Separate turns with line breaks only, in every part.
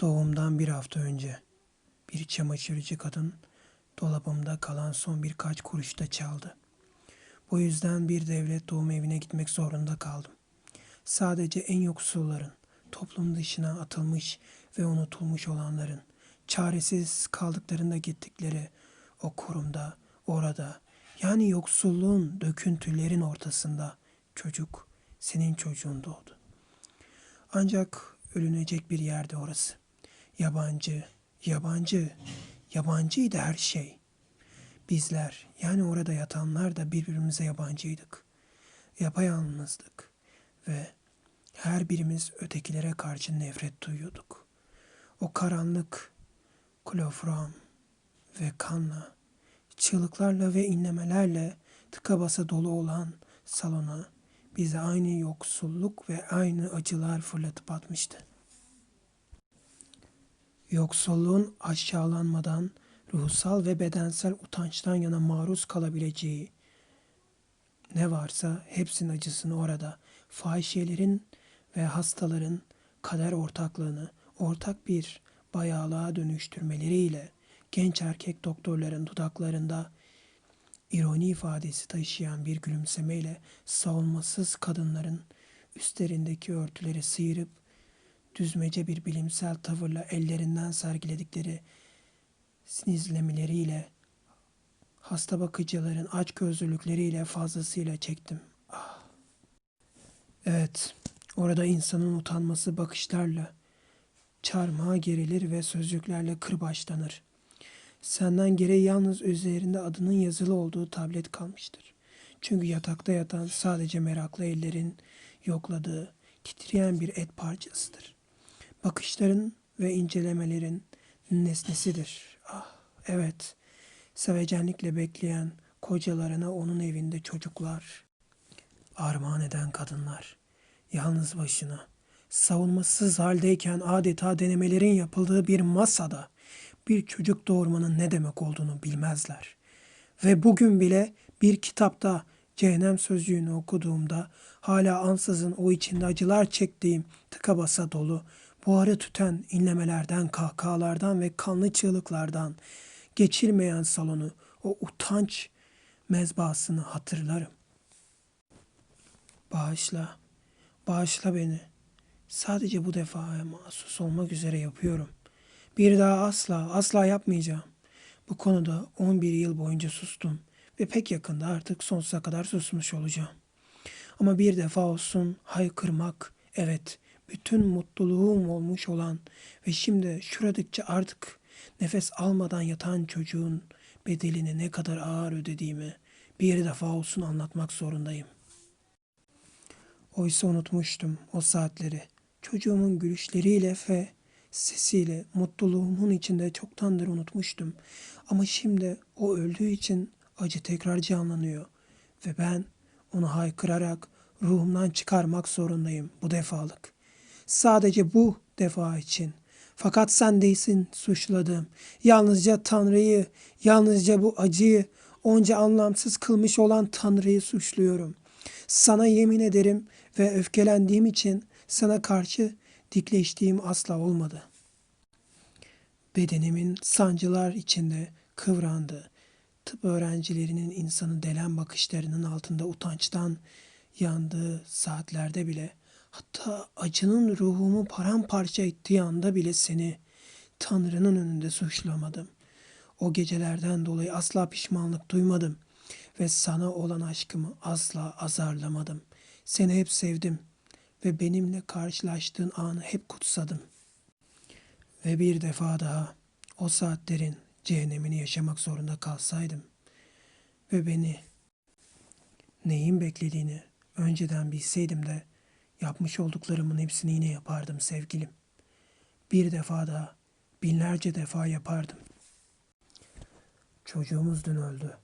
Doğumdan bir hafta önce bir çamaşırcı kadın dolabımda kalan son birkaç kuruşta çaldı. Bu yüzden bir devlet doğum evine gitmek zorunda kaldım. Sadece en yoksulların, toplum dışına atılmış ve unutulmuş olanların, çaresiz kaldıklarında gittikleri o kurumda, orada, yani yoksulluğun döküntülerin ortasında çocuk, senin çocuğun doğdu. Ancak ölünecek bir yerde orası. Yabancı, yabancı, yabancıydı her şey. Bizler, yani orada yatanlar da birbirimize yabancıydık. Yapayalnızdık ve her birimiz ötekilere karşı nefret duyuyorduk. O karanlık, klofram ve kanla, çığlıklarla ve inlemelerle tıka basa dolu olan salona bize aynı yoksulluk ve aynı acılar fırlatıp atmıştı. Yoksulluğun aşağılanmadan, ruhsal ve bedensel utançtan yana maruz kalabileceği ne varsa hepsinin acısını orada, fahişelerin ve hastaların kader ortaklığını ortak bir bayağılığa dönüştürmeleriyle genç erkek doktorların dudaklarında ironi ifadesi taşıyan bir gülümsemeyle savunmasız kadınların üstlerindeki örtüleri sıyırıp düzmece bir bilimsel tavırla ellerinden sergiledikleri sinizlemeleriyle hasta bakıcıların açgözlülükleriyle fazlasıyla çektim. Ah. Evet, orada insanın utanması bakışlarla çarmıha gerilir ve sözcüklerle kırbaçlanır. Senden geriye yalnız üzerinde adının yazılı olduğu tablet kalmıştır. Çünkü yatakta yatan sadece meraklı ellerin yokladığı titreyen bir et parçasıdır. Bakışların ve incelemelerin nesnesidir. Ah, evet. Sevecenlikle bekleyen kocalarına onun evinde çocuklar. Armağan eden kadınlar. Yalnız başına. Savunmasız haldeyken adeta denemelerin yapıldığı bir masada bir çocuk doğurmanın ne demek olduğunu bilmezler. Ve bugün bile bir kitapta cehennem sözcüğünü okuduğumda hala ansızın o içinde acılar çektiğim tıka basa dolu, buharı tüten inlemelerden, kahkahalardan ve kanlı çığlıklardan geçilmeyen salonu, o utanç mezbasını hatırlarım. Bağışla, bağışla beni. Sadece bu defaya mahsus olmak üzere yapıyorum. Bir daha asla, asla yapmayacağım. Bu konuda 11 yıl boyunca sustum ve pek yakında artık sonsuza kadar susmuş olacağım. Ama bir defa olsun haykırmak, evet, bütün mutluluğum olmuş olan ve şimdi şuradıkça artık nefes almadan yatan çocuğun bedelini ne kadar ağır ödediğimi bir defa olsun anlatmak zorundayım. Oysa unutmuştum o saatleri. Çocuğumun gülüşleriyle ve sesiyle mutluluğumun içinde çoktandır unutmuştum. Ama şimdi o öldüğü için acı tekrar canlanıyor. Ve ben onu haykırarak ruhumdan çıkarmak zorundayım bu defalık. Sadece bu defa için. Fakat sen değilsin suçladığım. Yalnızca Tanrı'yı, yalnızca bu acıyı, onca anlamsız kılmış olan Tanrı'yı suçluyorum. Sana yemin ederim ve öfkelendiğim için sana karşı dikleştiğim asla olmadı. Bedenimin sancılar içinde kıvrandı. Tıp öğrencilerinin insanı delen bakışlarının altında utançtan yandığı saatlerde bile hatta acının ruhumu paramparça ettiği anda bile seni Tanrı'nın önünde suçlamadım. O gecelerden dolayı asla pişmanlık duymadım ve sana olan aşkımı asla azarlamadım. Seni hep sevdim ve benimle karşılaştığın anı hep kutsadım. Ve bir defa daha o saatlerin cehennemini yaşamak zorunda kalsaydım ve beni neyin beklediğini önceden bilseydim de yapmış olduklarımın hepsini yine yapardım sevgilim. Bir defa daha, binlerce defa yapardım. Çocuğumuz dün öldü.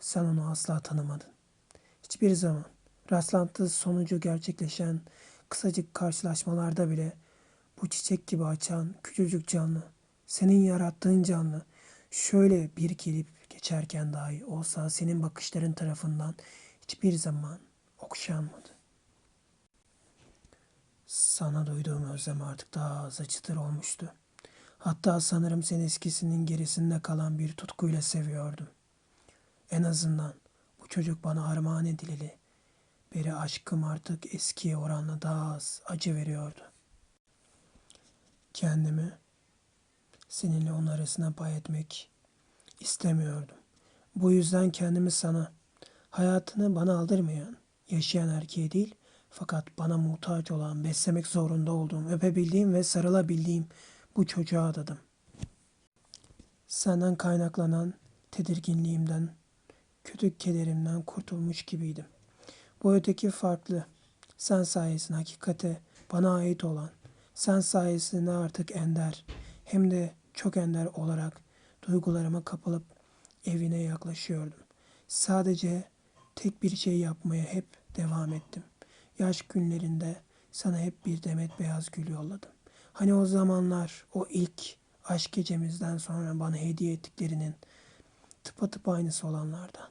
Sen onu asla tanımadın. Hiçbir zaman rastlantı sonucu gerçekleşen kısacık karşılaşmalarda bile bu çiçek gibi açan küçücük canlı, senin yarattığın canlı, şöyle bir gelip geçerken dahi olsa senin bakışların tarafından hiçbir zaman okşanmadı. Sana duyduğum özlem artık daha az acıtır olmuştu. Hatta sanırım seni eskisinin gerisinde kalan bir tutkuyla seviyordum. En azından bu çocuk bana armağan edileli. Beri aşkım artık eskiye oranla daha az acı veriyordu. Kendimi seninle onun arasına pay etmek istemiyordum. Bu yüzden kendimi sana, hayatını bana aldırmayan, yaşayan erkeğe değil, fakat bana muhtaç olan, beslemek zorunda olduğum, öpebildiğim ve sarılabildiğim bu çocuğa adadım. Senden kaynaklanan tedirginliğimden, kötü kederimden kurtulmuş gibiydim. Bu öteki farklı. Sen sayesinde hakikate bana ait olan, sen sayesinde artık ender, hem de çok ender olarak duygularıma kapılıp evine yaklaşıyordum. Sadece tek bir şey yapmaya hep devam ettim. Yaş günlerinde sana hep bir demet beyaz gül yolladım. Hani o zamanlar, o ilk aşk gecemizden sonra bana hediye ettiklerinin tıpatıp aynısı olanlardan.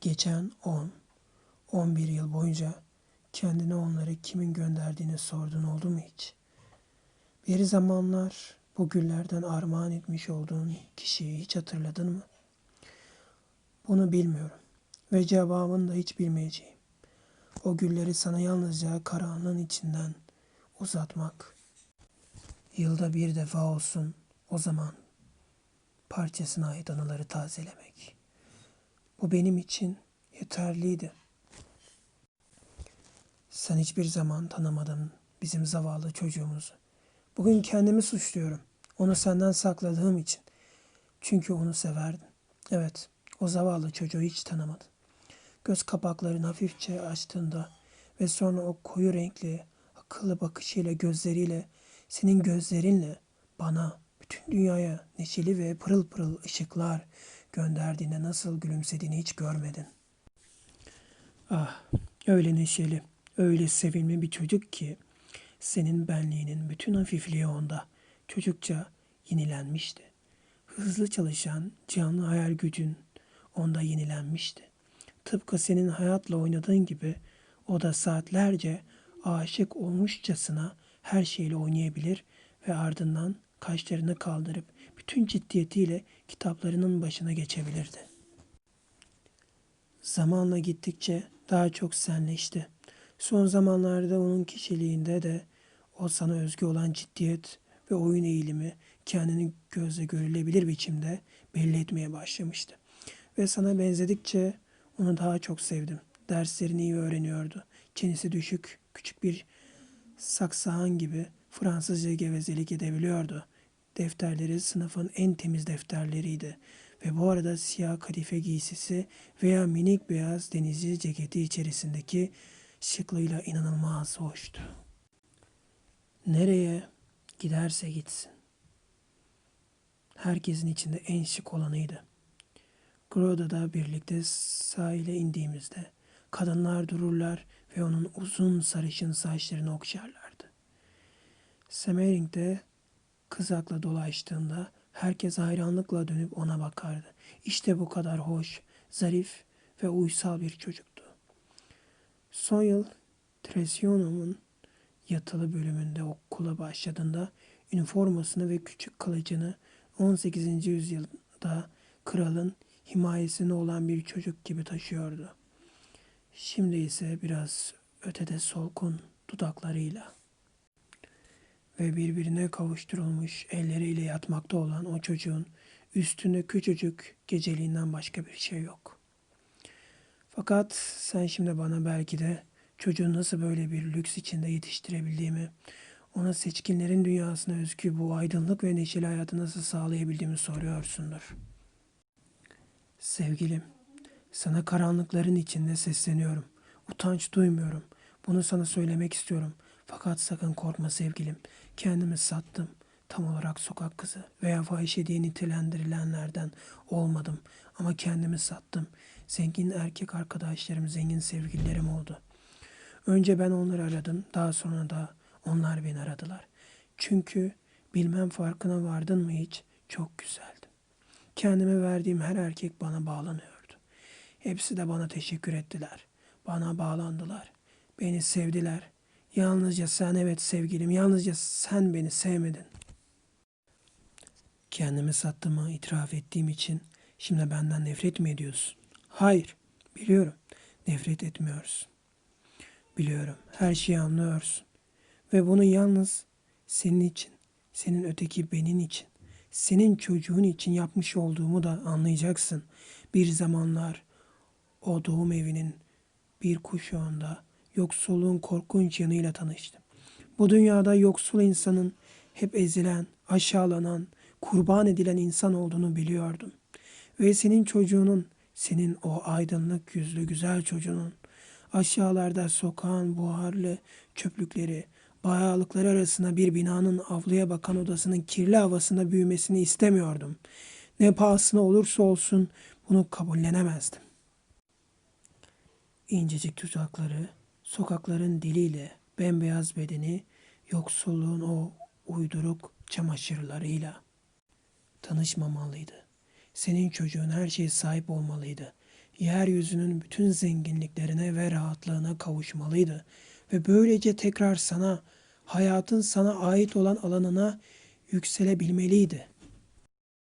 Geçen 10, 11 yıl boyunca kendine onları kimin gönderdiğini sorduğun oldu mu hiç? Bir zamanlar bu güllerden armağan etmiş olduğun kişiyi hiç hatırladın mı? Bunu bilmiyorum ve cevabını da hiç bilmeyeceğim. O gülleri sana yalnızca karanlığın içinden uzatmak. Yılda bir defa olsun o zaman parçasına ait anıları tazelemek. Bu benim için yeterliydi. Sen hiçbir zaman tanımadın bizim zavallı çocuğumuzu. Bugün kendimi suçluyorum. Onu senden sakladığım için. Çünkü onu severdin. Evet, o zavallı çocuğu hiç tanımadın. Göz kapaklarını hafifçe açtığında ve sonra o koyu renkli, akıllı bakışıyla, gözleriyle, senin gözlerinle bana, bütün dünyaya neşeli ve pırıl pırıl ışıklar gönderdiğinde nasıl gülümsediğini hiç görmedin. Ah, öyle neşeli, öyle sevimli bir çocuk ki senin benliğinin bütün hafifliği onda çocukça yenilenmişti. Hızlı çalışan canlı hayal gücün onda yenilenmişti. Tıpkı senin hayatla oynadığın gibi o da saatlerce aşık olmuşçasına her şeyle oynayabilir ve ardından kaşlarını kaldırıp bütün ciddiyetiyle kitaplarının başına geçebilirdi. Zamanla gittikçe daha çok senleşti. Son zamanlarda onun kişiliğinde de o sana özgü olan ciddiyet ve oyun eğilimi kendini gözle görülebilir biçimde belli etmeye başlamıştı. Ve sana benzedikçe onu daha çok sevdim. Derslerini iyi öğreniyordu. Çenesi düşük, küçük bir saksağan gibi Fransızca gevezelik edebiliyordu. Defterleri sınıfın en temiz defterleriydi. Ve bu arada siyah kadife giysisi veya minik beyaz denizci ceketi içerisindeki şıklığıyla inanılmaz hoştu. Nereye giderse gitsin. Herkesin içinde en şık olanıydı. Groda'da birlikte sahile indiğimizde kadınlar dururlar ve onun uzun sarışın saçlarını okşarlardı. Semering'de kızakla dolaştığında herkes hayranlıkla dönüp ona bakardı. İşte bu kadar hoş, zarif ve uysal bir çocuktu. Son yıl Tresionum'un yatılı bölümünde okula başladığında üniformasını ve küçük kılıcını 18. yüzyılda kralın himayesinde olan bir çocuk gibi taşıyordu. Şimdi ise biraz ötede solkun dudaklarıyla ve birbirine kavuşturulmuş elleriyle yatmakta olan o çocuğun üstünde küçücük geceliğinden başka bir şey yok. Fakat sen şimdi bana belki de çocuğu nasıl böyle bir lüks içinde yetiştirebildiğimi, ona seçkinlerin dünyasına özgü bu aydınlık ve neşeli hayatı nasıl sağlayabildiğimi soruyorsundur. Sevgilim, sana karanlıkların içinde sesleniyorum. Utanç duymuyorum. Bunu sana söylemek istiyorum. Fakat sakın korkma sevgilim. Kendimi sattım. Tam olarak sokak kızı veya fahişe diye nitelendirilenlerden olmadım. Ama kendimi sattım. Zengin erkek arkadaşlarım, zengin sevgililerim oldu. Önce ben onları aradım. Daha sonra da onlar beni aradılar. Çünkü bilmem farkına vardın mı hiç? Çok güzeldim. Kendime verdiğim her erkek bana bağlanıyordu. Hepsi de bana teşekkür ettiler. Bana bağlandılar. Beni sevdiler. Yalnızca sen evet sevgilim, yalnızca sen beni sevmedin. Kendimi sattığımı itiraf ettiğim için şimdi benden nefret mi ediyorsun? Hayır, biliyorum. Nefret etmiyoruz. Biliyorum, her şeyi anlıyorsun. Ve bunu yalnız senin için, senin öteki benin için, senin çocuğun için yapmış olduğumu da anlayacaksın. Bir zamanlar o doğum evinin bir kuşağında yoksulluğun korkunç yanıyla tanıştım. Bu dünyada yoksul insanın hep ezilen, aşağılanan, kurban edilen insan olduğunu biliyordum. Ve senin çocuğunun, senin o aydınlık yüzlü güzel çocuğunun aşağılarda sokağın buharlı çöplükleri, bayağılıkları arasında bir binanın avluya bakan odasının kirli havasında büyümesini istemiyordum. Ne pahasına olursa olsun bunu kabullenemezdim. İncecik tuzakları, sokakların diliyle, bembeyaz bedeni, yoksulluğun o uyduruk çamaşırlarıyla tanışmamalıydı. Senin çocuğun her şeye sahip olmalıydı. Yeryüzünün bütün zenginliklerine ve rahatlığına kavuşmalıydı. Ve böylece tekrar sana, hayatın sana ait olan alanına yükselebilmeliydi.